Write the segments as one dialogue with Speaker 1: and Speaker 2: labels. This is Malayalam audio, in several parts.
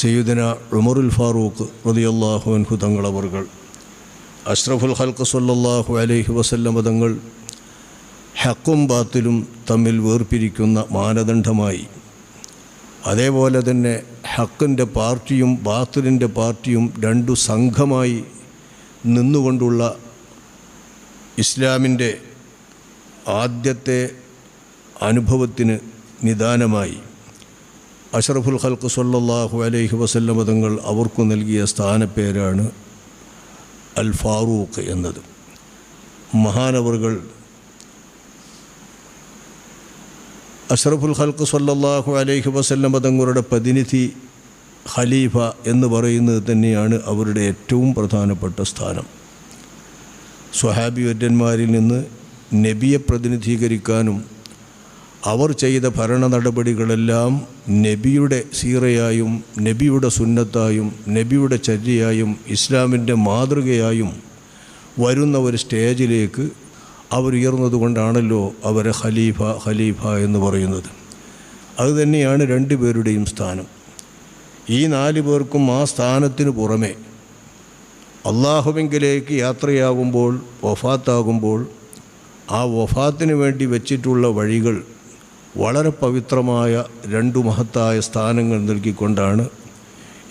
Speaker 1: സയ്യുദന ഉമറുൽ ഫാറൂഖ് റതിയല്ലാഹു അൻഹു തങ്ങളവറുകൾ അഷ്റഫുൽ ഹൽക്ക് സല്ലാഹു അലൈഹി വസല്ലമ തങ്ങൾ ഹക്കും ബാത്തിലും തമ്മിൽ വേർപിരിക്കുന്ന മാനദണ്ഡമായി. അതേപോലെ തന്നെ ഹക്കിന്റെ പാർട്ടിയും ബാത്തിലിന്റെ പാർട്ടിയും രണ്ടു സംഘമായി നിന്നുകൊണ്ടുള്ള ഇസ്ലാമിന്റെ ആദ്യത്തെ അനുഭവത്തിന് നിദാനമായി. അഷറഫുൽ ഖൽക്ക് സല്ലല്ലാഹു അലൈഹി വസല്ലമ തങ്ങൾ അവർക്കു നൽകിയ സ്ഥാനപ്പേരാണ് അൽ ഫാറൂഖ് എന്നത്. മഹാനവറുകൾ അഷറഫുൽ ഖൽക്ക് സല്ലല്ലാഹു അലൈഹി വസല്ലമ തങ്ങളുടെ പ്രതിനിധി ഖലീഫ എന്ന് പറയുന്നത് തന്നെയാണ് അവരുടെ ഏറ്റവും പ്രധാനപ്പെട്ട സ്ഥാനം. സ്വഹാബിവര്യന്മാരിൽ നിന്ന് നബിയെ പ്രതിനിധീകരിക്കാനും അവർ ചെയ്ത ഭരണ നടപടികളെല്ലാം നബിയുടെ സീറയായും നബിയുടെ സുന്നത്തായും നബിയുടെ ചര്യയായും ഇസ്ലാമിന്റെ മാതൃകയായും വരുന്ന ഒരു സ്റ്റേജിലേക്ക് അവർ ഉയർന്നതുകൊണ്ടാണല്ലോ അവരെ ഖലീഫ ഖലീഫ എന്ന് പറയുന്നത്. അതുതന്നെയാണ് രണ്ടുപേരുടെയും സ്ഥാനം. ഈ നാല് പേർക്കും ആ സ്ഥാനത്തിന് പുറമെ അള്ളാഹുവിങ്കിലേക്ക് യാത്രയാകുമ്പോൾ വഫാത്താകുമ്പോൾ ആ വഫാത്തിന് വേണ്ടി വെച്ചിട്ടുള്ള വഴികൾ വളരെ പവിത്രമായ രണ്ടു മഹത്തായ സ്ഥാനങ്ങൾ നൽകിക്കൊണ്ടാണ്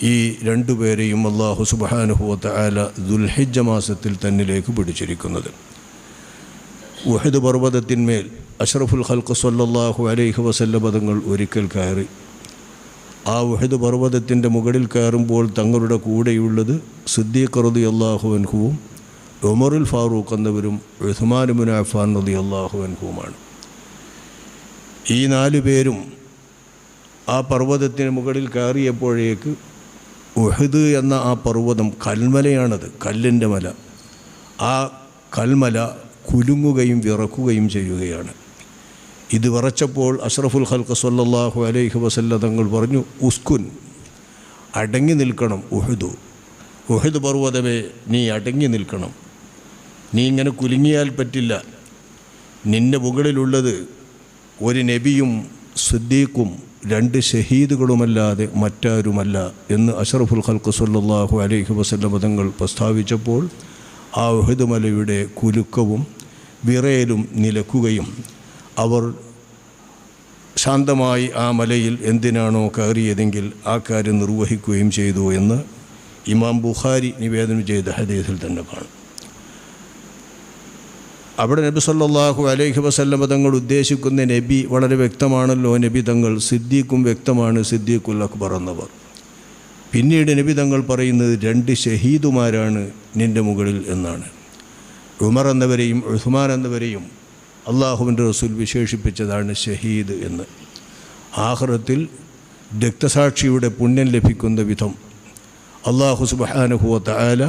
Speaker 1: ഈ രണ്ടു രണ്ടുപേരെയും അള്ളാഹു സുബാനുഭവത്തെ ആല ദുൽഹിജ മാസത്തിൽ തന്നിലേക്ക് പിടിച്ചിരിക്കുന്നത്. വഹദ് പർവതത്തിന്മേൽ അഷ്റഫുൽ ഹൽക്ക് സല്ലാഹു അലൈഹി വസല്ല പദങ്ങൾ ഒരിക്കൽ കയറി. ആ വഹദ് പർവതത്തിന്റെ മുകളിൽ കയറുമ്പോൾ തങ്ങളുടെ കൂടെയുള്ളത് സിദ്ദീഖ് റതി അള്ളാഹു അൻഹുവും ഉമറുൽ ഫാറൂഖ് എന്നവരും ഉസ്മാനുബിൻ അഫാൻ റതി അള്ളാഹു അൻഹുവുമാണ്. ഈ നാലു പേരും ആ പർവതത്തിന് മുകളിൽ കയറിയപ്പോഴേക്ക് ഉഹദ് എന്ന ആ പർവതം കൽമലയാണത് കല്ലിന്റെ മല. ആ കൽമല കുലുങ്ങുകയും വിറക്കുകയും ചെയ്യുകയാണ്. ഇത് വിറച്ചപ്പോൾ അഷ്റഫുൽ ഹൽക്ക് സല്ലല്ലാഹു അലൈഹി വസല്ല തങ്ങൾ പറഞ്ഞു ഉസ്കുൻ അടങ്ങി നിൽക്കണം ഉഹദു. ഉഹദ് പർവതമേ നീ അടങ്ങി നിൽക്കണം. നീ ഇങ്ങനെ കുലുങ്ങിയാൽ പറ്റില്ല. നിന്റെ മുകളിലുള്ളത് ഒരു നബിയും സിദ്ദീഖും രണ്ട് ഷഹീദുകളുമല്ലാതെ മറ്റാരുമല്ല എന്ന് അഷറഫുൽ ഖൽക്ക് സല്ലാഹു അലൈഹി വസല്ലം തങ്ങൾ പ്രസ്താവിച്ചപ്പോൾ ആ ഉഹദുമലയുടെ കുലുക്കവും വിറയലും നിലക്കുകയും അവർ ശാന്തമായി ആ മലയിൽ എന്തിനാണോ കയറിയതെങ്കിൽ ആ കാര്യം നിർവഹിക്കുകയും ചെയ്തു എന്ന് ഇമാം ബുഖാരി നിവേദനം ചെയ്ത ഹദീസിൽ തന്നെ കാണും. അവിടെ നബി സല്ലാഹു അലൈഹി വസല്ലമ തങ്ങൾ ഉദ്ദേശിക്കുന്ന നബി വളരെ വ്യക്തമാണല്ലോ. നബി തങ്ങൾ സിദ്ദീഖും വ്യക്തമാണ് സിദ്ദീഖുൽ അക്ബർ എന്നവർ. പിന്നീട് നബി തങ്ങൾ പറയുന്നത് രണ്ട് ഷഹീദുമാരാണ് നിന്റെ മുകളിൽ എന്നാണ്. ഉമർ എന്നവരെയും ഉസ്മാൻ എന്നവരെയും അള്ളാഹുവിന്റെ റസൂൽ വിശേഷിപ്പിച്ചതാണ് ഷഹീദ് എന്ന്. ആഹ്റത്തിൽ രക്തസാക്ഷിയുടെ പുണ്യം ലഭിക്കുന്ന വിധം അള്ളാഹു സുബാനുഹുവത്ത ആല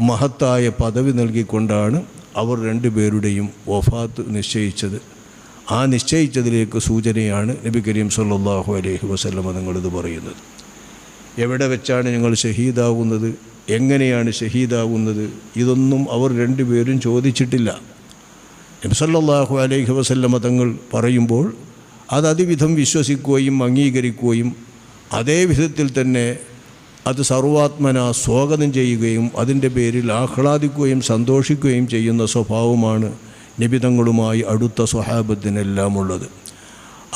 Speaker 1: മഹത്തായ പദവി നൽകിക്കൊണ്ടാണ് അവർ രണ്ടുപേരുടെയും വഫാത്ത് നിശ്ചയിച്ചത്. ആ നിശ്ചയിച്ചതിലേക്ക് സൂചനയാണ് നബി കരീം സല്ലാഹു അലൈഹി വസല്ലമ നിങ്ങളിത് പറയുന്നത്. എവിടെ വെച്ചാണ് ഞങ്ങൾ ഷഹീദാകുന്നത് എങ്ങനെയാണ് ഷഹീദാകുന്നത് ഇതൊന്നും അവർ രണ്ടുപേരും ചോദിച്ചിട്ടില്ല. നബി സല്ലാഹു അലൈഹി വസല്ലമ തങ്ങൾ പറയുമ്പോൾ അത് അതിവിധം വിശ്വസിക്കുകയും അംഗീകരിക്കുകയും അതേ വിധത്തിൽ തന്നെ അത് സർവാത്മന സ്വാഗതം ചെയ്യുകയും അതിന്റെ പേരിൽ ആഹ്ലാദിക്കുകയും സന്തോഷിക്കുകയും ചെയ്യുന്ന സ്വഭാവമാണ് നിബിതങ്ങളുമായി അടുത്ത സ്വഹാബത്തിനെല്ലാം ഉള്ളത്.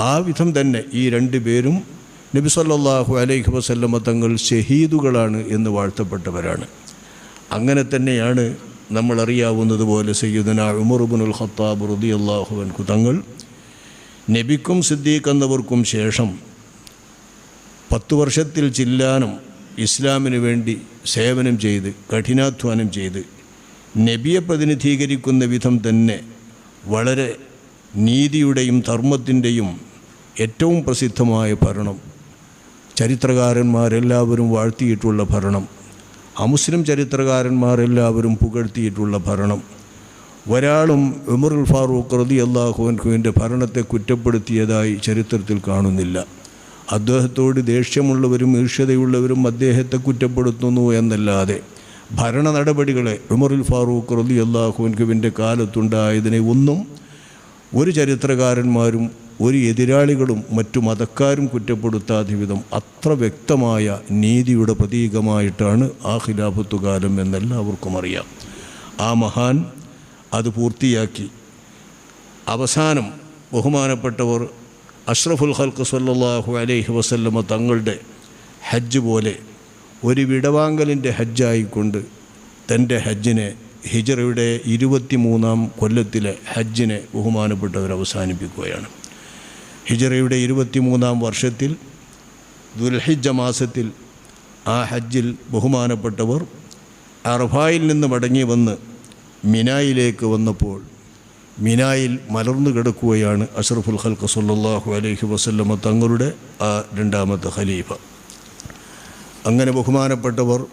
Speaker 1: ആ വിധം തന്നെ ഈ രണ്ട് പേരും നബി സല്ലാഹു അലൈഹി വസല്ലമ തങ്ങൾ ഷഹീദുകളാണ് എന്ന് വാഴ്ത്തപ്പെട്ടവരാണ്. അങ്ങനെ തന്നെയാണ് നമ്മളറിയാവുന്നത് പോലെ സയ്യിദന ഉമർബുനുൽ ഖത്താബ് റുദി അള്ളാഹു അൻഹു തങ്ങൾ നബിക്കും സിദ്ദീഖ് എന്നവർക്കും ശേഷം പത്തു വർഷത്തിൽ ചില്ലാനം ഇസ്ലാമിന് വേണ്ടി സേവനം ചെയ്ത് കഠിനാധ്വാനം ചെയ്ത് നബിയെ പ്രതിനിധീകരിക്കുന്ന വിധം തന്നെ വളരെ നീതിയുടെയും ധർമ്മത്തിന്റെയും ഏറ്റവും പ്രസിദ്ധമായ ഭരണം ചരിത്രകാരന്മാരെല്ലാവരും വാഴ്ത്തിയിട്ടുള്ള ഭരണം അമുസ്ലിം ചരിത്രകാരന്മാരെല്ലാവരും പുകഴ്ത്തിയിട്ടുള്ള ഭരണം ഒരാളും ഉമറുൽ ഫാറൂഖ് റതി അള്ളാഹുവിന്റെ ഭരണത്തെ കുറ്റപ്പെടുത്തിയതായി ചരിത്രത്തിൽ കാണുന്നില്ല. അദ്ദേഹത്തോട് ദേഷ്യമുള്ളവരും ഈർഷ്യതയുള്ളവരും അദ്ദേഹത്തെ കുറ്റപ്പെടുത്തുന്നു എന്നല്ലാതെ ഭരണ നടപടികളെ ഉമറുൽ ഫാറൂഖ് റലി അള്ളാഹുവിന്റെ കാലത്തുണ്ടായതിനെ ഒന്നും ഒരു ചരിത്രകാരന്മാരും ഒരു എതിരാളികളും മറ്റു മതക്കാരും കുറ്റപ്പെടുത്താത്ത വിധം അത്ര വ്യക്തമായ നീതിയുടെ പ്രതീകമായിട്ടാണ് ആ ഖിലാഫത്തുകാലം എന്നെല്ലാവർക്കും അറിയാം. ആ മഹാൻ അത് പൂർത്തിയാക്കി. അവസാനം ബഹുമാനപ്പെട്ടവർ അഷ്റഫുൽ ഖൽക്ക് സല്ലാഹു അലൈഹി വസല്ലമ തങ്ങളുടെ ഹജ്ജ് പോലെ ഒരു വിടവാങ്കലിന്റെ ഹജ്ജായിക്കൊണ്ട് തന്റെ ഹജ്ജിനെ ഹിജറയുടെ ഇരുപത്തിമൂന്നാം കൊല്ലത്തിലെ ഹജ്ജിനെ ബഹുമാനപ്പെട്ടവർ അവസാനിപ്പിക്കുകയാണ്. ഹിജറയുടെ ഇരുപത്തിമൂന്നാം വർഷത്തിൽ ദുൽഹിജ മാസത്തിൽ ആ ഹജ്ജിൽ ബഹുമാനപ്പെട്ടവർ അർഫായിൽ നിന്ന് മടങ്ങി വന്ന് മിനായിലേക്ക് വന്നപ്പോൾ മിനായിൽ മലർന്നു കിടക്കുകയാണ് അഷറഫുൽ ഹൽക്ക സല്ലല്ലാഹു അലൈഹി വസല്ലമ തങ്ങളുടെ ആ രണ്ടാമത്തെ ഖലീഫ. അങ്ങനെ ബഹുമാനപ്പെട്ടവർ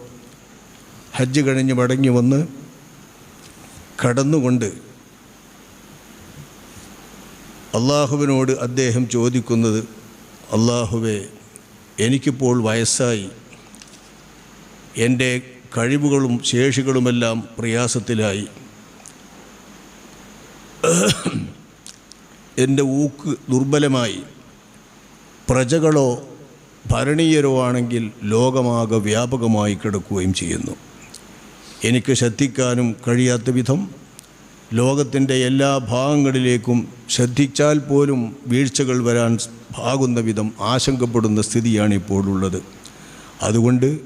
Speaker 1: ഹജ്ജ് കഴിഞ്ഞ് മടങ്ങി വന്ന് കടന്നുകൊണ്ട് അള്ളാഹുവിനോട് അദ്ദേഹം ചോദിക്കുന്നത് അള്ളാഹുവെ എനിക്കിപ്പോൾ വയസ്സായി. എന്റെ കഴിവുകളും ശേഷികളുമെല്ലാം പ്രയാസത്തിലായി. എന്റെ ഊക്ക് ദുർബലമായി. പ്രജകളോ ഭരണീയരോ ആണെങ്കിൽ ലോകമാകെ വ്യാപകമായി കിടക്കുകയും ചെയ്യുന്നു. എനിക്ക് ശ്രദ്ധിക്കാനും കഴിയാത്ത വിധം ലോകത്തിന്റെ എല്ലാ ഭാഗങ്ങളിലേക്കും ശ്രദ്ധിച്ചാൽ പോലും വീഴ്ചകൾ വരാൻ ആകുന്ന വിധം ആശങ്കപ്പെടുന്ന സ്ഥിതിയാണ് ഇപ്പോഴുള്ളത് അതുകൊണ്ട്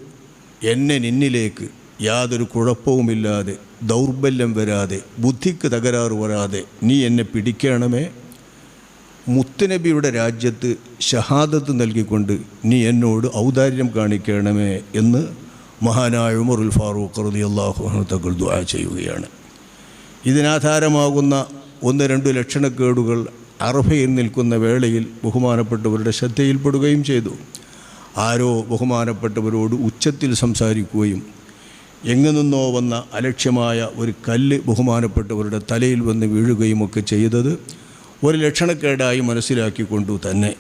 Speaker 1: എന്നെ നിന്നിലേക്ക് യാതൊരു കുഴപ്പവുമില്ലാതെ ദൗർബല്യം വരാതെ ബുദ്ധിക്ക് തകരാറ് വരാതെ നീ എന്നെ പിടിക്കണമേ. മുത്തുനബിയുടെ രാജ്യത്ത് ഷഹാദത്ത് നൽകിക്കൊണ്ട് നീ എന്നോട് ഔദാര്യം കാണിക്കണമേ എന്ന് മഹാനായ ഉമറുൽ ഫാറൂഖ് റതി അള്ളാഹു തകൾ ദുആ ചെയ്യുകയാണ്. ഇതിനാധാരമാകുന്ന ഒന്ന് രണ്ട് ലക്ഷണക്കേടുകൾ അർഹയിൽ നിൽക്കുന്ന വേളയിൽ ബഹുമാനപ്പെട്ടവരുടെ ശ്രദ്ധയിൽപ്പെടുകയും ചെയ്തു. ആരോ ബഹുമാനപ്പെട്ടവരോട് ഉച്ചത്തിൽ സംസാരിക്കുകയും എങ്ങു നിന്നോ വന്ന അലക്ഷ്യമായ ഒരു കല്ല് ബഹുമാനപ്പെട്ടവരുടെ തലയിൽ വന്ന് വീഴുകയും ഒക്കെ ചെയ്തത് ഒരു ലക്ഷണക്കേടായി മനസ്സിലാക്കിക്കൊണ്ടു തന്നെ.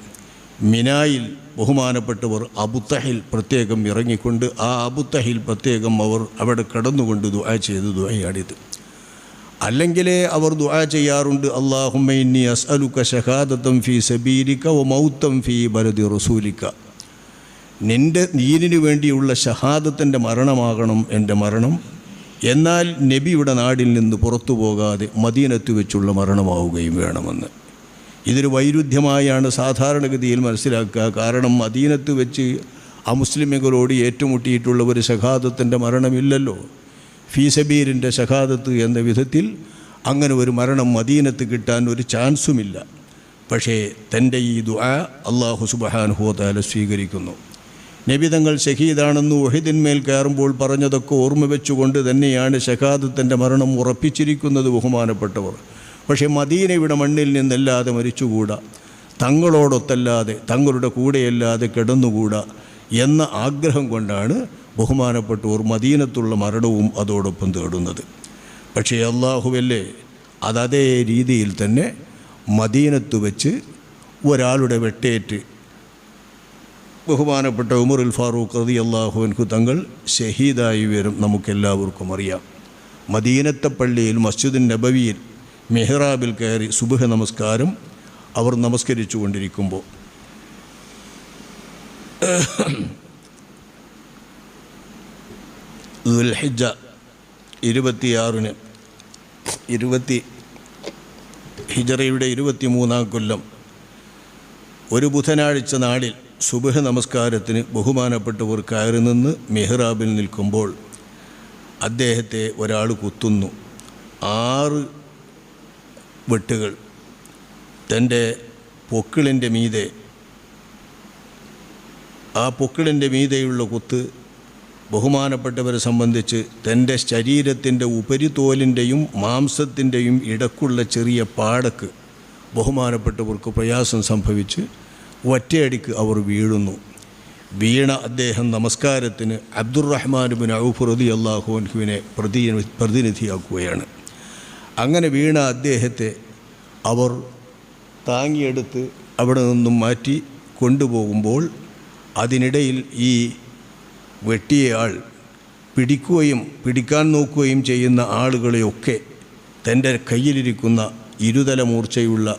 Speaker 1: മിനായിൽ ബഹുമാനപ്പെട്ടവർ അബുത്തഹിൽ പ്രത്യേകം ഇറങ്ങിക്കൊണ്ട് ആ അബുത്തഹിൽ പ്രത്യേകം അവർ അവിടെ കടന്നുകൊണ്ട് ദുആ ചെയ്ത് ദുആയാണിത് അല്ലെങ്കിലേ അവർ ദുആ ചെയ്യാറുണ്ട് അള്ളാഹുമ്മ അസ്അലുക്ക ഷഹാദത്തം ഫി സബീലിക വ മൗത്തം ഫി ബലദി റസൂലിക. നിന്റെ നീനിന് വേണ്ടിയുള്ള ഷഹാദത്തിന്റെ മരണമാകണം എന്റെ മരണം. എന്നാൽ നബിയുടെ നാടിൽ നിന്ന് പുറത്തു പോകാതെ മദീനത്ത് വെച്ചുള്ള മരണമാവുകയും വേണമെന്ന്. ഇതൊരു വൈരുദ്ധ്യമായാണ് സാധാരണഗതിയിൽ മനസ്സിലാക്കുക. കാരണം മദീനത്ത് വെച്ച് അമുസ്ലിമുകളോട് ഏറ്റുമുട്ടിയിട്ടുള്ള ഒരു ഷഹാദത്തിന്റെ മരണമില്ലല്ലോ. ഫീസബീരിന്റെ ഷഹാദത്ത് എന്ന വിധത്തിൽ അങ്ങനെ ഒരു മരണം മദീനത്ത് കിട്ടാൻ ഒരു ചാൻസുമില്ല. പക്ഷേ തന്റെ ഈ ദുആ അള്ളാഹു സുബഹാനുഹോതാല സ്വീകരിക്കുന്നു. നബിതങ്ങൾ ഷഹീദാണെന്ന് ഒഹിദിന്മേൽ കയറുമ്പോൾ പറഞ്ഞതൊക്കെ ഓർമ്മ വെച്ചുകൊണ്ട് തന്നെയാണ് ഷഹാദത്തിന്റെ മരണം ഉറപ്പിച്ചിരിക്കുന്നത് ബഹുമാനപ്പെട്ടവർ. പക്ഷേ മദീനയുടെ മണ്ണിൽ നിന്നല്ലാതെ മരിച്ചുകൂടാ. തങ്ങളോടൊത്തല്ലാതെ തങ്ങളുടെ കൂടെയല്ലാതെ കിടന്നുകൂടാ എന്ന ആഗ്രഹം കൊണ്ടാണ് ബഹുമാനപ്പെട്ടവർ മദീനത്തുള്ള മരണവും അതോടൊപ്പം തേടുന്നത്. പക്ഷേ അള്ളാഹുവല്ലേ അതതേ രീതിയിൽ തന്നെ മദീനത്ത് വെച്ച് ഒരാളുടെ വെട്ടേറ്റ് ബഹുമാനപ്പെട്ട ഉമറുൽ ഫാറൂഖ് റതി അള്ളാഹുവിൻകു തങ്ങൾ ഷഹീദായി വരും നമുക്കെല്ലാവർക്കും അറിയാം. മദീനത്തെ പള്ളിയിൽ മസ്ജിദുൻ നബവിയിൽ മെഹ്റാബിൽ കയറി സുബഹ നമസ്കാരം അവർ നമസ്കരിച്ചു കൊണ്ടിരിക്കുമ്പോൾ ദുൽഹിജ ഇരുപത്തിയാറിന് ഇരുപത്തി ഹിജറയുടെ ഇരുപത്തിമൂന്നാം കൊല്ലം ഒരു ബുധനാഴ്ച നാളിൽ സുബഹ നമസ്കാരത്തിന് ബഹുമാനപ്പെട്ടവർ കയറി നിന്ന് മെഹ്റാബിൽ നിൽക്കുമ്പോൾ അദ്ദേഹത്തെ ഒരാൾ കുത്തുന്നു. ആറ് വെട്ടുകൾ തന്റെ പൊക്കിളിന്റെ മീതെ ആ പൊക്കിളിന്റെ മീതെയുള്ള കുത്ത് ബഹുമാനപ്പെട്ടവരെ സംബന്ധിച്ച് തന്റെ ശരീരത്തിന്റെ ഉപരിതോലിന്റെയും മാംസത്തിന്റെയും ഇടക്കുള്ള ചെറിയ പാടക്ക് ബഹുമാനപ്പെട്ടവർക്ക് പ്രയാസം സംഭവിച്ച് ഒറ്റയടിക്ക് അവർ വീഴുന്നു. വീണ അദ്ദേഹം നമസ്കാരത്തിന് അബ്ദുറഹ്മാൻ ബിൻ ഔഫ് റതി അള്ളാഹുവിനെ പ്രതി പ്രതിനിധിയാക്കുകയാണ്. അങ്ങനെ വീണ അദ്ദേഹത്തെ അവർ താങ്ങിയെടുത്ത് അവിടെ നിന്നും മാറ്റി കൊണ്ടുപോകുമ്പോൾ അതിനിടയിൽ ഈ വെട്ടിയയാൾ പിടിക്കുകയും പിടിക്കാൻ നോക്കുകയും ചെയ്യുന്ന ആളുകളെയൊക്കെ തന്റെ കയ്യിലിരിക്കുന്ന ഇരുതല മൂർച്ചയുള്ള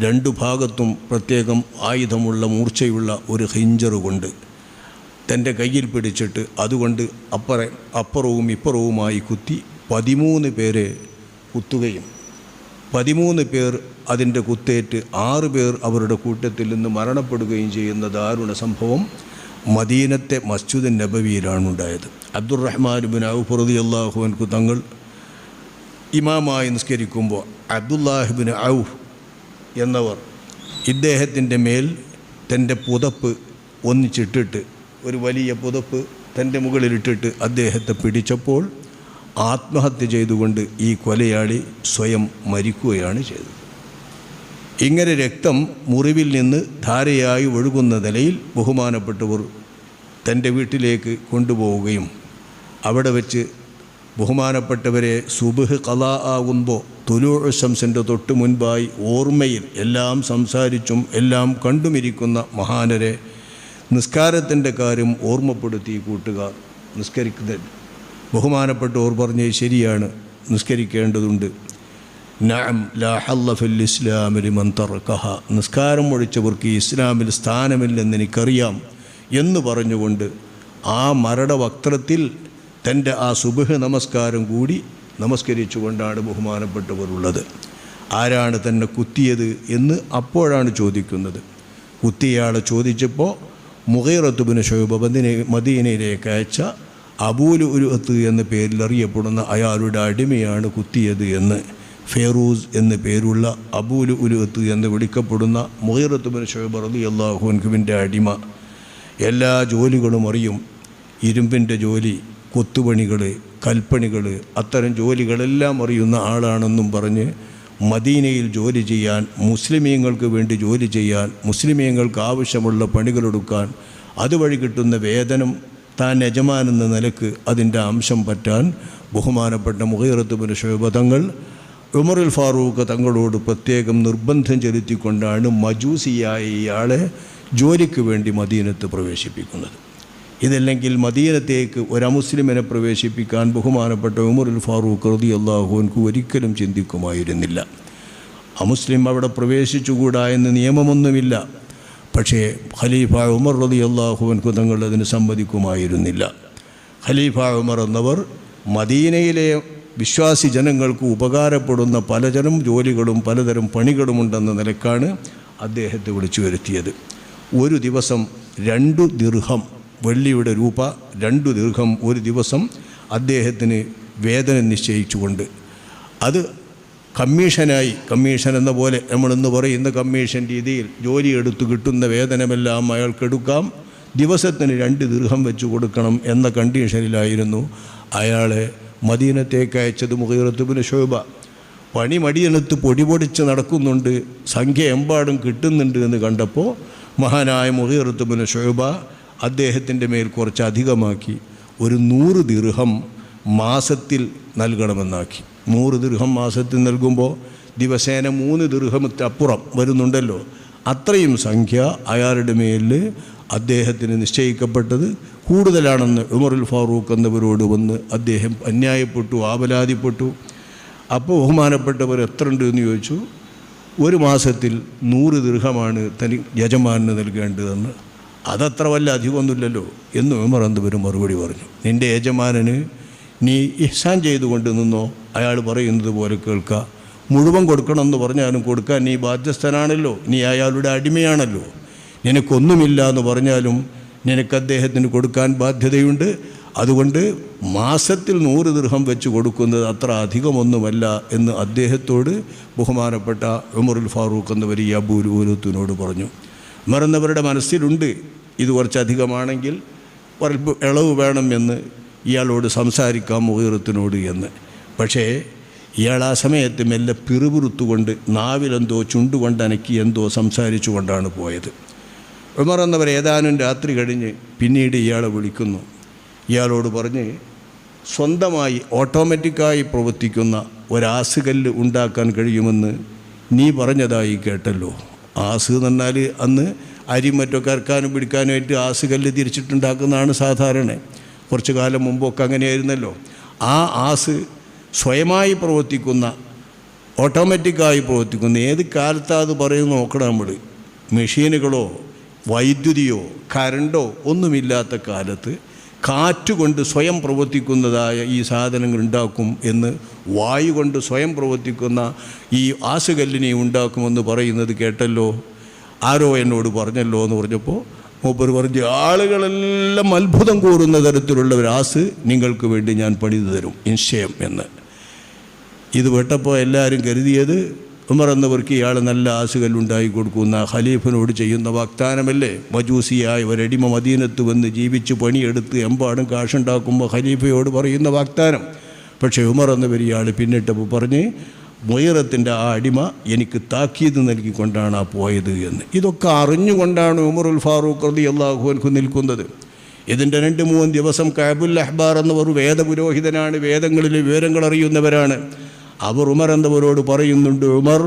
Speaker 1: രണ്ടു ഭാഗത്തും പ്രത്യേകം ആയുധമുള്ള മൂർച്ചയുള്ള ഒരു ഹിഞ്ചറ് കൊണ്ട് തന്റെ കയ്യിൽ പിടിച്ചിട്ട് അതുകൊണ്ട് അപ്പറ അപ്പുറവും ഇപ്പുറവുമായി കുത്തി പതിമൂന്ന് പേരെ കുത്തുകയും പതിമൂന്ന് പേർ അതിന്റെ കുത്തേറ്റ് ആറ് പേർ അവരുടെ കൂട്ടത്തിൽ നിന്ന് മരണപ്പെടുകയും ചെയ്യുന്ന ദാരുണ സംഭവം മദീനത്തെ മസ്ജിദ് നബവിയിലാണ് ഉണ്ടായത് അബ്ദുറഹ്മാൻ ബിൻ ഔഫറദി അള്ളാഹുവിൻകു തങ്ങൾ ഇമാമായി നിസ്കരിക്കുമ്പോൾ അബ്ദുല്ലാഹിബിൻ ഔഫ് എന്നവർ ഇദ്ദേഹത്തിന്റെ മേൽ തന്റെ പുതപ്പ് ഒന്നിച്ചിട്ടിട്ട് ഒരു വലിയ പുതപ്പ് തന്റെ മുകളിലിട്ടിട്ട് അദ്ദേഹത്തെ പിടിച്ചപ്പോൾ ആത്മഹത്യ ചെയ്തുകൊണ്ട് ഈ കൊലയാളി സ്വയം മരിക്കുകയാണ് ചെയ്തത്. ഇങ്ങനെ രക്തം മുറിവിൽ നിന്ന് ധാരയായി ഒഴുകുന്ന നിലയിൽ ബഹുമാനപ്പെട്ടവർ തന്റെ വീട്ടിലേക്ക് കൊണ്ടുപോവുകയും അവിടെ വെച്ച് ബഹുമാനപ്പെട്ടവരെ സുബഹ് കല ആകുമ്പോൾ തുലൂ ശംസിന്റെ തൊട്ട് മുൻപായി ഓർമ്മയിൽ എല്ലാം സംസാരിച്ചും എല്ലാം കണ്ടുമിരിക്കുന്ന മഹാനരെ നിസ്കാരത്തിന്റെ കാര്യം ഓർമ്മപ്പെടുത്തി കൂട്ടുക നിസ്കരിക്കുന്ന ബഹുമാനപ്പെട്ട ബഹുമാനപ്പെട്ടവർ പറഞ്ഞേ ശരിയാണ് നിസ്കരിക്കേണ്ടതുണ്ട്. നഅം ലാ ഹല്ല ഇസ്ലാമിൽ മൻ തറക്കഹ നിസ്കാരം ഒഴിച്ചവർക്ക് ഇസ്ലാമിൽ സ്ഥാനമില്ലെന്ന് എനിക്കറിയാം എന്ന് പറഞ്ഞുകൊണ്ട് ആ മരണവക്ത്രത്തിൽ തന്റെ ആ സുബഹ് നമസ്കാരം കൂടി നമസ്കരിച്ചുകൊണ്ടാണ് ബഹുമാനപ്പെട്ടവർ ഉള്ളത് ആരാണ് തന്നെ കുത്തിയത് എന്ന് അപ്പോഴാണ് ചോദിക്കുന്നത്. കുത്തിയയാളെ ചോദിച്ചപ്പോൾ മുഹൈറത്തുബിന് ഷോബ മദീന മദീനയിലേക്ക് അയച്ച അബൂലു ഉരുഅത്ത് എന്ന പേരിൽ അറിയപ്പെടുന്ന അയാളുടെ അടിമയാണ് കുത്തിയത് എന്ന് ഫേറൂസ് എന്ന പേരുള്ള അബൂലു ഉരുഅത്ത് എന്ന് വിളിക്കപ്പെടുന്ന മുഹൈറത്തുബിന് ഷോബ റലി അള്ളാഹുൻഖുവിന്റെ അടിമ. എല്ലാ ജോലികളും അറിയും. ഇരുമ്പിന്റെ ജോലി കൊത്തുപണികൾ കൽപ്പണികൾ അത്തരം ജോലികളെല്ലാം അറിയുന്ന ആളാണെന്നും പറഞ്ഞ് മദീനയിൽ ജോലി ചെയ്യാൻ മുസ്ലിമീങ്ങൾക്ക് വേണ്ടി ജോലി ചെയ്യാൻ മുസ്ലിമീങ്ങൾക്ക് ആവശ്യമുള്ള പണികളെടുക്കാൻ അതുവഴി കിട്ടുന്ന വേതനം താൻ യജമാനെന്ന നിലയ്ക്ക് അതിന്റെ അംശം പറ്റാൻ ബഹുമാനപ്പെട്ട മുഹീറത്തുബിന് ശോഭതങ്ങൾ ഉമറുൽ ഫാറൂഖ് തങ്ങളോട് പ്രത്യേകം നിർബന്ധം ചെലുത്തിക്കൊണ്ടാണ് മജൂസിയായ ഇയാളെ ജോലിക്ക് വേണ്ടി മദീനത്ത് പ്രവേശിപ്പിക്കുന്നത്. ഇതല്ലെങ്കിൽ മദീനത്തേക്ക് ഒരു അമുസ്ലിമിനെ പ്രവേശിപ്പിക്കാൻ ബഹുമാനപ്പെട്ട ഉമറുൽ ഫാറൂഖ് റതി അള്ളാഹുവിൻക്ക് ഒരിക്കലും ചിന്തിക്കുമായിരുന്നില്ല. അമുസ്ലിം അവിടെ പ്രവേശിച്ചുകൂടാ എന്ന് നിയമമൊന്നുമില്ല. പക്ഷേ ഖലീഫ ഉമർ റതി അള്ളാഹുവിൻക്ക് തങ്ങൾ അതിന് സമ്മതിക്കുമായിരുന്നില്ല. ഖലീഫ ഉമർ എന്നവർ മദീനയിലെ വിശ്വാസി ജനങ്ങൾക്ക് ഉപകാരപ്പെടുന്ന പലതരം ജോലികളും പലതരം പണികളുമുണ്ടെന്ന നിലക്കാണ് അദ്ദേഹത്തെ വിളിച്ചു വരുത്തിയത്. ഒരു ദിവസം രണ്ടു ദീർഘം വെള്ളിയുടെ രൂപ രണ്ടു ദീർഘം ഒരു ദിവസം അദ്ദേഹത്തിന് വേദന നിശ്ചയിച്ചുകൊണ്ട്. അത് കമ്മീഷനായി കമ്മീഷൻ എന്ന പോലെ നമ്മളിന്ന് പറയുന്ന കമ്മീഷൻ രീതിയിൽ ജോലി എടുത്തു കിട്ടുന്ന വേതനമെല്ലാം അയാൾക്കെടുക്കാം. ദിവസത്തിന് രണ്ട് ദീർഘം വെച്ച് കൊടുക്കണം എന്ന കണ്ടീഷനിലായിരുന്നു അയാളെ മദീനത്തേക്ക് അയച്ചത് മുഖീറത്തുബിന് ശോഭ പണി മടിയനത്ത് പൊടി പൊടിച്ച് നടക്കുന്നുണ്ട് സംഖ്യ എമ്പാടും കിട്ടുന്നുണ്ട് എന്ന് കണ്ടപ്പോൾ മഹാനായ മുഹീറത്തുബിന് ഷോബ അദ്ദേഹത്തിന്റെ മേൽ കുറച്ച് അധികമാക്കി ഒരു നൂറ് ദീർഹം മാസത്തിൽ നൽകണമെന്നാക്കി. നൂറ് ദീർഹം മാസത്തിൽ നൽകുമ്പോൾ ദിവസേന മൂന്ന് ദീർഘമത്തപ്പുറം വരുന്നുണ്ടല്ലോ. അത്രയും സംഖ്യ അയാളുടെ മേലിൽ അദ്ദേഹത്തിന് നിശ്ചയിക്കപ്പെട്ടത് കൂടുതലാണെന്ന് ഉമറുൽ ഫാറൂഖ് എന്നവരോട് വന്ന് അദ്ദേഹം അന്യായപ്പെട്ടു ആപലാതിപ്പെട്ടു. അപ്പോൾ ബഹുമാനപ്പെട്ടവർ എത്ര ഉണ്ട് എന്ന് ചോദിച്ചു ഒരു മാസത്തിൽ നൂറ് ദീർഘമാണ് തനി യജമാനന് നൽകേണ്ടതെന്ന്. അതത്ര വല്ല അധികമൊന്നുമില്ലല്ലോ എന്ന് ഉമർ എന്നവരും മറുപടി പറഞ്ഞു. നിന്റെ യജമാനന് നീ ഇഹ്സാൻ ചെയ്തുകൊണ്ട് നിന്നോ? അയാൾ പറയുന്നത് പോലെ കേൾക്കുക മുഴുവൻ കൊടുക്കണമെന്ന് പറഞ്ഞാലും കൊടുക്കാൻ നീ ബാധ്യസ്ഥനാണല്ലോ. നീ അയാളുടെ അടിമയാണല്ലോ. നിനക്കൊന്നുമില്ല എന്ന് പറഞ്ഞാലും നിനക്ക് അദ്ദേഹത്തിന് കൊടുക്കാൻ ബാധ്യതയുണ്ട്. അതുകൊണ്ട് മാസത്തിൽ നൂറ് ദൃഹം വെച്ച് കൊടുക്കുന്നത് അത്ര അധികമൊന്നുമല്ല എന്ന് അദ്ദേഹത്തോട് ബഹുമാനപ്പെട്ട ഉമറുൽ ഫാറൂഖ് എന്നവർ ഈ അബൂലൂലത്തിനോട് പറഞ്ഞു. മറന്നവരുടെ മനസ്സിലുണ്ട്. ഇത് കുറച്ചധികമാണെങ്കിൽ ഒരൽപ്പം ഇളവ് വേണമെന്ന് ഇയാളോട് സംസാരിക്കാം മുഹീറത്തിനോട് എന്ന്. പക്ഷേ ഇയാൾ ആ സമയത്ത് മെല്ലെ പിറുപിറുത്തുകൊണ്ട് നാവിലെന്തോ ചുണ്ടുകൊണ്ട് അനക്കി എന്തോ സംസാരിച്ചു കൊണ്ടാണ് പോയത്. ഉമർ എന്നവർ ഏതാനും രാത്രി കഴിഞ്ഞ് പിന്നീട് ഇയാളെ വിളിക്കുന്നു. ഇയാളോട് പറഞ്ഞ് സ്വന്തമായി ഓട്ടോമാറ്റിക്കായി പ്രവർത്തിക്കുന്ന ഒരാസുകല്ല് ഉണ്ടാക്കാൻ കഴിയുമെന്ന് നീ പറഞ്ഞതായി കേട്ടല്ലോ. ആസ് എന്ന് പറഞ്ഞാൽ അന്ന് അരി മറ്റൊക്കെ അറക്കാനും പിടിക്കാനുമായിട്ട് ആസുകല്ല് തിരിച്ചിട്ടുണ്ടാക്കുന്നതാണ് സാധാരണ. കുറച്ച് കാലം മുമ്പൊക്കെ അങ്ങനെയായിരുന്നല്ലോ. ആ ആസ് സ്വയമായി പ്രവർത്തിക്കുന്ന ഓട്ടോമാറ്റിക്കായി പ്രവർത്തിക്കുന്ന ഏത് കാലത്താണ് അത് പറയുന്നു നോക്കണം നമ്മൾ മെഷീനുകളോ വൈദ്യുതിയോ കരണ്ടോ ഒന്നുമില്ലാത്ത കാലത്ത് കാറ്റുകൊണ്ട് സ്വയം പ്രവർത്തിക്കുന്നതായ ഈ സാധനങ്ങൾ ഉണ്ടാക്കും എന്ന് വായു കൊണ്ട് സ്വയം പ്രവർത്തിക്കുന്ന ഈ ആസുകല്ലിനെ ഉണ്ടാക്കുമെന്ന് പറയുന്നത് കേട്ടല്ലോ? ആരോ എന്നോട് പറഞ്ഞല്ലോ എന്ന് പറഞ്ഞപ്പോൾ മൂപ്പർ പറഞ്ഞു ആളുകളെല്ലാം അത്ഭുതം കൂറുന്ന തരത്തിലുള്ള ഒരു ആസ് നിങ്ങൾക്ക് വേണ്ടി ഞാൻ പണിതു തരും നിശ്ചയം എന്ന്. ഇത് വിട്ടപ്പോൾ എല്ലാവരും കരുതിയത് ഉമർ എന്നവർക്ക് ഇയാൾ നല്ല ആസുകല്ലുണ്ടായി കൊടുക്കുന്ന ഖലീഫിനോട് ചെയ്യുന്ന വാഗ്ദാനമല്ലേ? മജൂസിയായ ഒരടിമ മദീനത്ത് വന്ന് ജീവിച്ച് പണിയെടുത്ത് എമ്പാടും കാശുണ്ടാക്കുമ്പോൾ ഖലീഫയോട് പറയുന്ന വാഗ്ദാനം. പക്ഷേ ഉമർ എന്നവർ ഇയാൾ പിന്നിട്ടപ്പോൾ പറഞ്ഞ് മൊയറത്തിന്റെ ആ അടിമ എനിക്ക് താക്കീത് നൽകിക്കൊണ്ടാണ് ആ പോയത് എന്ന്. ഇതൊക്കെ അറിഞ്ഞുകൊണ്ടാണ് ഉമറുൽ ഫാറൂഖ് റതി അള്ളാഹുവൻക്ക് നിൽക്കുന്നത്. ഇതിന്റെ രണ്ട് മൂന്ന് ദിവസം കാബുൽ അഹ്ബാർ എന്നവർ വേദപുരോഹിതനാണ് വേദങ്ങളിലെ വിവരങ്ങൾ അറിയുന്നവരാണ്. അവർ ഉമർ എന്നവരോട് പറയുന്നുണ്ട് ഉമർ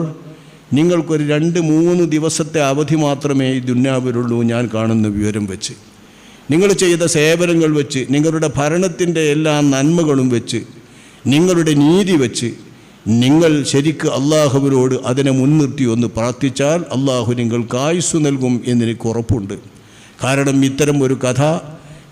Speaker 1: നിങ്ങൾക്കൊരു രണ്ട് മൂന്ന് ദിവസത്തെ അവധി മാത്രമേ ഈ ദുന്യാവിലുള്ളൂ ഞാൻ കാണുന്ന വിവരം വെച്ച്. നിങ്ങൾ ചെയ്ത സേവനങ്ങൾ വെച്ച് നിങ്ങളുടെ ഭരണത്തിന്റെ എല്ലാ നന്മകളും വെച്ച് നിങ്ങളുടെ നീതി വെച്ച് നിങ്ങൾ ശരിക്ക് അള്ളാഹുവിനോട് അതിനെ മുൻനിർത്തി ഒന്ന് പ്രാർത്ഥിച്ചാൽ അള്ളാഹു നിങ്ങൾക്ക് ആയുസ് നൽകും എന്നെനിക്ക് ഉറപ്പുണ്ട്. കാരണം ഇത്തരം ഒരു കഥ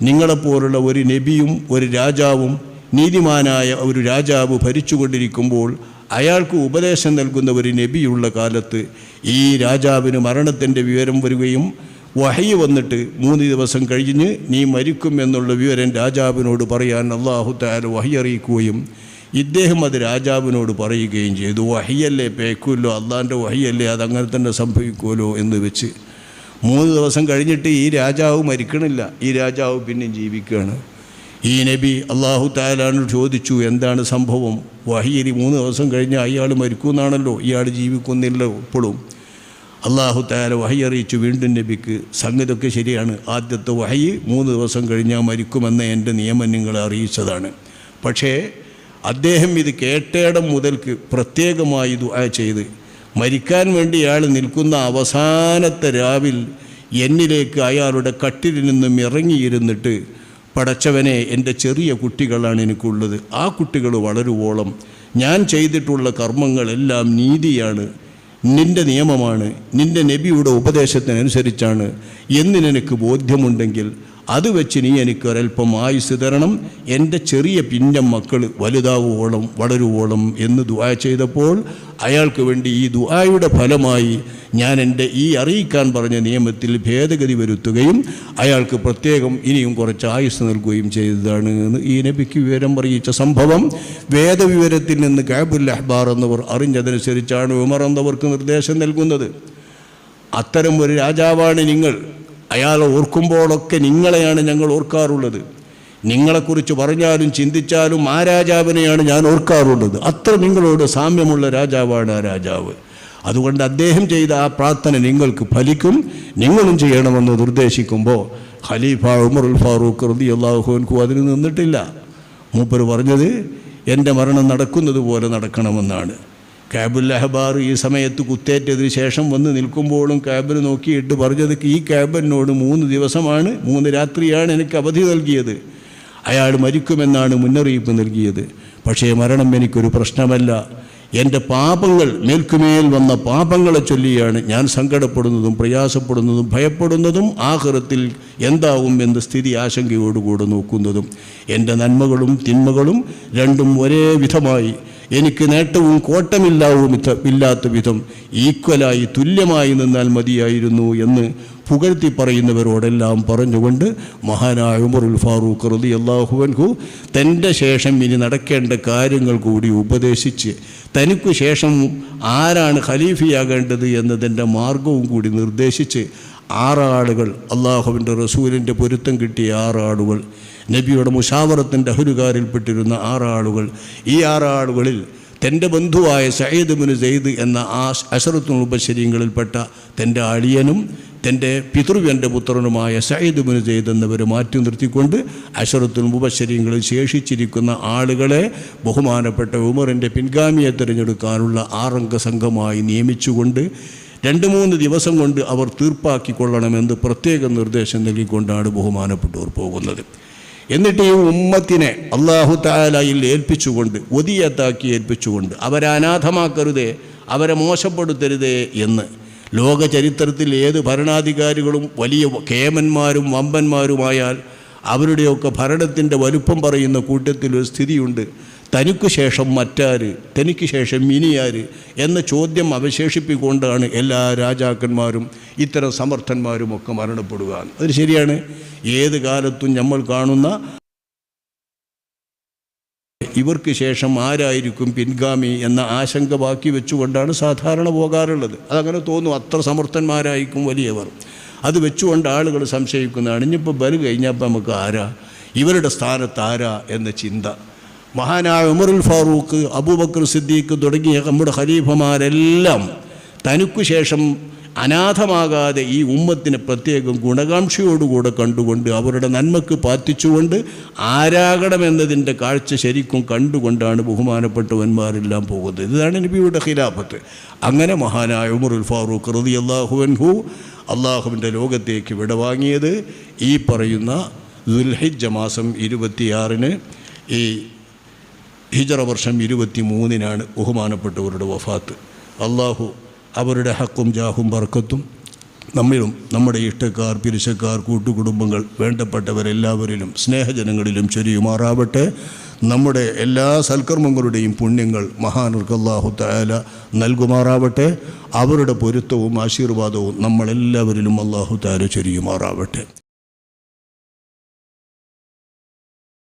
Speaker 1: നിങ്ങളെപ്പോലുള്ള ഒരു നബിയും ഒരു രാജാവും നീതിമാനായ ഒരു രാജാവ് ഭരിച്ചുകൊണ്ടിരിക്കുമ്പോൾ അയാൾക്ക് ഉപദേശം നൽകുന്ന ഒരു നബിയുള്ള കാലത്ത് ഈ രാജാവിന് മരണത്തിന്റെ വിവരം വരികയും വഹയി വന്നിട്ട് മൂന്ന് ദിവസം കഴിഞ്ഞ് നീ മരിക്കും എന്നുള്ള വിവരം രാജാവിനോട് പറയാൻ അള്ളാഹു താല വഹി അറിയിക്കുകയും ഇദ്ദേഹം അത് രാജാവിനോട് പറയുകയും ചെയ്തു. വഹിയല്ലേ പേക്കുമല്ലോ അള്ളാന്റെ വഹിയല്ലേ അതങ്ങനെ തന്നെ സംഭവിക്കുമല്ലോ എന്ന് വെച്ച്. മൂന്ന് ദിവസം കഴിഞ്ഞിട്ട് ഈ രാജാവ് മരിക്കണില്ല. ഈ രാജാവ് പിന്നെ ജീവിക്കുകയാണ്. ഈ നബി അള്ളാഹു താലാനോട് ചോദിച്ചു എന്താണ് സംഭവം? വഹീരി മൂന്ന് ദിവസം കഴിഞ്ഞ് അയാൾ മരിക്കുമെന്നാണല്ലോ ഇയാൾ ജീവിക്കുന്നില്ല ഇപ്പോഴും. അള്ളാഹു താല വഹി അറിയിച്ചു വീണ്ടും നബിക്ക് സംഗതിയൊക്കെ ശരിയാണ്. ആദ്യത്തെ വഹി മൂന്ന് ദിവസം കഴിഞ്ഞാൽ മരിക്കുമെന്ന് എന്റെ നിയമം നിങ്ങളെ അറിയിച്ചതാണ്. പക്ഷേ അദ്ദേഹം ഇത് കേട്ടേടം മുതൽക്ക് പ്രത്യേകമായി ദുആ ചെയ്ത് മരിക്കാൻ വേണ്ടി അയാൾ നിൽക്കുന്ന അവസാനത്തെ രാവിൽ എന്നിലേക്ക് അയാളുടെ കട്ടിലിൽ നിന്നും ഇറങ്ങിയിരുന്നിട്ട് പടച്ചവനെ എന്റെ ചെറിയ കുട്ടികളാണ് എനിക്കുള്ളത്. ആ കുട്ടികൾ വളരുവോളം ഞാൻ ചെയ്തിട്ടുള്ള കർമ്മങ്ങളെല്ലാം നീതിയാണ് നിന്റെ നിയമമാണ് നിന്റെ നബിയുടെ ഉപദേശത്തിനനുസരിച്ചാണ് എന്ന് നിനക്ക് ബോധ്യമുണ്ടെങ്കിൽ അത് വെച്ച് നീ എനിക്ക് ഒരൽപ്പം ആയുസ് തരണം എന്റെ ചെറിയ പിന്നെ മക്കൾ വലുതാവുവോളം വളരുവോളം എന്ന് ദുആ ചെയ്തപ്പോൾ അയാൾക്ക് വേണ്ടി ഈ ദുആയുടെ ഫലമായി ഞാൻ എന്റെ ഈ അറിയിക്കാൻ പറഞ്ഞ നിയമത്തിൽ ഭേദഗതി വരുത്തുകയും അയാൾക്ക് പ്രത്യേകം ഇനിയും കുറച്ച് ആയുസ് നൽകുകയും ചെയ്തതാണ് എന്ന് ഈ നബിക്ക് വിവരം അറിയിച്ച സംഭവം. വേദവിവരത്തിൽ നിന്ന് കാബുൽ അഹ്ബാർ എന്നവർ അറിഞ്ഞതനുസരിച്ചാണ് ഉമർ എന്നവർക്ക് നിർദ്ദേശം നൽകുന്നത്. അത്തരം ഒരു രാജാവാണ് നിങ്ങൾ. അയാളെ ഓർക്കുമ്പോഴൊക്കെ നിങ്ങളെയാണ് ഞങ്ങൾ ഓർക്കാറുള്ളത്. നിങ്ങളെക്കുറിച്ച് പറഞ്ഞാലും ചിന്തിച്ചാലും ആ രാജാവിനെയാണ് ഞാൻ ഓർക്കാറുള്ളത്. അത്ര നിങ്ങളോട് സാമ്യമുള്ള രാജാവാണ് ആ രാജാവ്. അതുകൊണ്ട് അദ്ദേഹം ചെയ്ത ആ പ്രാർത്ഥന നിങ്ങൾക്ക് ഫലിക്കും. നിങ്ങളും ചെയ്യണമെന്ന് നിർദ്ദേശിക്കുമ്പോൾ ഖലീഫ ഉമറുൽ ഫാറൂഖ് റതി അള്ളാഹുൻകു അതിന് നിന്നിട്ടില്ല. മൂപ്പർ പറഞ്ഞത് എന്റെ മരണം നടക്കുന്നത് പോലെ നടക്കണമെന്നാണ്. കാബുൽ അഹബാർ ഈ സമയത്ത് കുത്തേറ്റതിന് ശേഷം വന്ന് നിൽക്കുമ്പോഴും കാബിൽ നോക്കിയിട്ട് പറഞ്ഞത് ഈ ക്യാബിനോട് മൂന്ന് ദിവസമാണ് മൂന്ന് രാത്രിയാണ് എനിക്ക് അവധി നൽകിയത്. അയാൾ മരിക്കുമെന്നാണ് മുന്നറിയിപ്പ് നൽകിയത്. പക്ഷേ മരണം എനിക്കൊരു പ്രശ്നമല്ല. എന്റെ പാപങ്ങൾ മേൽക്കുമേൽ വന്ന പാപങ്ങളെ ചൊല്ലിയാണ് ഞാൻ സങ്കടപ്പെടുന്നതും പ്രയാസപ്പെടുന്നതും ഭയപ്പെടുന്നതും ആഹൃത്തിൽ എന്താവും എന്ന സ്ഥിതി ആശങ്കയോടുകൂടെ നോക്കുന്നതും. എന്റെ നന്മകളും തിന്മകളും രണ്ടും ഒരേ വിധമായി എനിക്ക് നേട്ടവും കോട്ടമില്ലാവും ഇല്ലാത്ത വിധം ഈക്വലായി തുല്യമായി നിന്നാൽ മതിയായിരുന്നു എന്ന് പുകഴ്ത്തി പറയുന്നവരോടെല്ലാം പറഞ്ഞുകൊണ്ട് മഹാനായ ഉമറുൽ ഫാറൂഖ് റതി അള്ളാഹുവൻഹു തന്റെ ശേഷം ഇനി നടക്കേണ്ട കാര്യങ്ങൾ കൂടി ഉപദേശിച്ച് തനിക്കു ശേഷം ആരാണ് ഖലീഫിയാകേണ്ടത് എന്നതിന്റെ മാർഗവും കൂടി നിർദ്ദേശിച്ച് ആറാളുകൾ അള്ളാഹുവിന്റെ റസൂലിന്റെ പൊരുത്തം കിട്ടിയ ആറാളുകൾ നബിയുടെ മുഷാവറത്തിന്റെ അഹുരുകാരിൽപ്പെട്ടിരുന്ന ആറാളുകൾ ഈ ആറാളുകളിൽ തന്റെ ബന്ധുവായ സയ്യിദ് മുൻ സെയ്ദ് എന്ന ആ അഷറത്തുൽ ഉപശരീങ്ങളിൽപ്പെട്ട തന്റെ അളിയനും തന്റെ പിതൃവ്യന്റെ പുത്രനുമായ സയ്യിദ് മുൻ സെയ്ദ് എന്നിവരെ മാറ്റി നിർത്തിക്കൊണ്ട് അഷറത്തുൽ ഉപശരീങ്ങളിൽ ശേഷിച്ചിരിക്കുന്ന ആളുകളെ ബഹുമാനപ്പെട്ട ഉമറിന്റെ പിൻഗാമിയെ തിരഞ്ഞെടുക്കാനുള്ള ആറംഗ സംഘമായി നിയമിച്ചുകൊണ്ട് രണ്ട് മൂന്ന് ദിവസം കൊണ്ട് അവർ തീർപ്പാക്കിക്കൊള്ളണമെന്ന് പ്രത്യേക നിർദ്ദേശം നൽകിക്കൊണ്ടാണ് ബഹുമാനപ്പെട്ടവർ പോകുന്നത്. എന്നിട്ട് ഈ ഉമ്മത്തിനെ അള്ളാഹു താലായിൽ ഏൽപ്പിച്ചുകൊണ്ട് ഒതിയത്താക്കി ഏൽപ്പിച്ചുകൊണ്ട് അവരെ അനാഥമാക്കരുതേ അവരെ മോശപ്പെടുത്തരുതേ എന്ന് ലോക ചരിത്രത്തിൽ ഏത് ഭരണാധികാരികളും വലിയ കേമന്മാരും വമ്പന്മാരുമായാൽ അവരുടെയൊക്കെ ഭരണത്തിന്റെ വലുപ്പം പറയുന്ന കൂട്ടത്തിൽ ഒരു സ്ഥിതിയുണ്ട്. തനിക്കു ശേഷം മറ്റാര്? തനിക്ക് ശേഷം ഇനിയാര്? എന്ന ചോദ്യം അവശേഷിപ്പിക്കൊണ്ടാണ് എല്ലാ രാജാക്കന്മാരും ഇത്തരം സമർത്ഥന്മാരും ഒക്കെ മരണപ്പെടുക. അത് ശരിയാണ്. ഏത് കാലത്തും നമ്മൾ കാണുന്ന ഇവർക്ക് ശേഷം ആരായിരിക്കും പിൻഗാമി എന്ന ആശങ്ക ബാക്കി വെച്ചുകൊണ്ടാണ് സാധാരണ പോകാറുള്ളത്. അതങ്ങനെ തോന്നും അത്ര സമർത്ഥന്മാരായിരിക്കും വലിയവർ. അത് വെച്ചുകൊണ്ട് ആളുകൾ സംശയിക്കുന്നതാണ്. ഇനിയിപ്പോൾ ബലു കഴിഞ്ഞപ്പോൾ നമുക്ക് ആരാ? ഇവരുടെ സ്ഥാനത്ത് ആരാ എന്ന ചിന്ത. മഹാനായ ഉമറുൽ ഫാറൂഖ് അബൂബക്കർ സിദ്ദീഖ് തുടങ്ങിയ നമ്മുടെ ഖലീഫമാരെല്ലാം തനിക്കു ശേഷം അനാഥമാകാതെ ഈ ഉമ്മത്തിനെ പ്രത്യേകം ഗുണകാംക്ഷയോടുകൂടെ കണ്ടുകൊണ്ട് അവരുടെ നന്മക്ക് പാറ്റിച്ചുകൊണ്ട് ആരാകണമെന്നതിന്റെ കാഴ്ച ശരിക്കും കണ്ടുകൊണ്ടാണ് ബഹുമാനപ്പെട്ടവന്മാരെല്ലാം പോകുന്നത്. ഇതാണ് നബിയുടെ ഖിലാഫത്ത്. അങ്ങനെ മഹാനായ ഉമറുൽ ഫാറൂഖ് റതി അള്ളാഹുവൻഹു അള്ളാഹുവിന്റെ ലോകത്തേക്ക് വിടവാങ്ങിയത് ഈ പറയുന്ന ദുൽഹിജ മാസം ഇരുപത്തിയാറിന് ഈ ഹിജറ വർഷം ഇരുപത്തി മൂന്നിനാണ് ബഹുമാനപ്പെട്ടവരുടെ വഫാത്ത്. അള്ളാഹു അവരുടെ ഹക്കും ജാഹും ബർക്കത്തും നമ്മിലും നമ്മുടെ ഇഷ്ടക്കാർ പിരിശക്കാർ കൂട്ടുകുടുംബങ്ങൾ വേണ്ടപ്പെട്ടവരെല്ലാവരിലും സ്നേഹജനങ്ങളിലും ചൊരിയുമാറാവട്ടെ. നമ്മുടെ എല്ലാ സൽക്കർമ്മങ്ങളുടെയും പുണ്യങ്ങൾ മഹാനർക്കല്ലാഹു തയാല നൽകുമാറാവട്ടെ. അവരുടെ പൊരുത്തവും ആശീർവാദവും നമ്മളെല്ലാവരിലും അള്ളാഹു താര ചൊരിയുമാറാവട്ടെ.